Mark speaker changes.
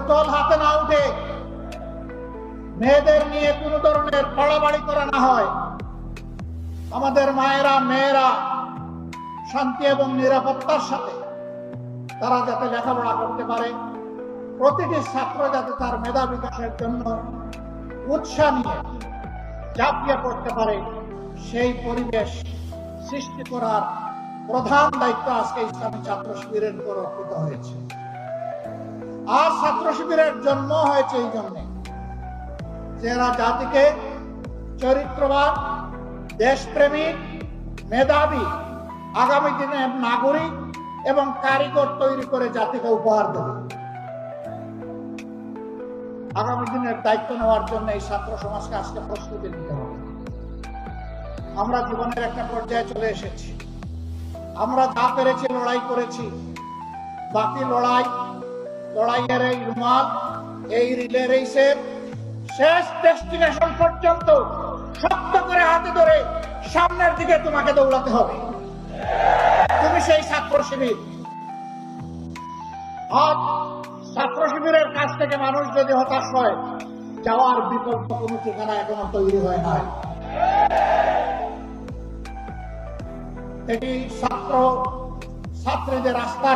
Speaker 1: বোতল হাতে না উঠে মেয়েদের নিয়ে কোনো ধরনের বাড়াবাড়ি করা না হয়। আমাদের মায়েরা, মেয়েরা শান্তি এবং নিরাপত্তার সাথে তারা যাতে লেখাপড়া করতে পারে। প্রতিটি ছাত্র যাতে তার মেধা বিকাশের জন্য উৎসাহ নিয়ে ঝাঁপিয়ে পড়তে পারে, সেই পরিবেশ সৃষ্টি করার প্রধান দায়িত্ব আজকে ইসলামী ছাত্র শিবিরের উপর অর্পিত হয়েছে। আর ছাত্র শিবিরের জন্ম হয়েছে এই জন্যে। যে এরা জাতিকে চরিত্রবান দেশপ্রেমিক মেধাবী, আগামী দিনের নাগরিক এবং কারিগর তৈরি করে জাতিকে উপহার দেবে। আগামী দিনের দায়িত্ব নেওয়ার জন্য এই ছাত্র সমাজকে আজকে প্রস্তুতি নিতে হবে। আমরা জীবনের একটা পর্যায়ে চলে এসেছি। আমরা যা পেরেছি লড়াই করেছি, বাকি লড়াই লড়াইয়ের এই এই রিলে রেসের শেষ ডেস্টিনেশন পর্যন্ত শক্ত করে হাতে ধরে সামনের দিকে তোমাকে দৌড়াতে হবে। তুমি সেই ছাত্র শিবির। আজ ছাত্র শিবিরের কাছ থেকে মানুষ যদি হতাশ হয়, যাওয়ার বিকল্প কোনো ঠিকানা এখনও তৈরি হয় নাই। এটি ছাত্র, ছাত্রীদের আস্থার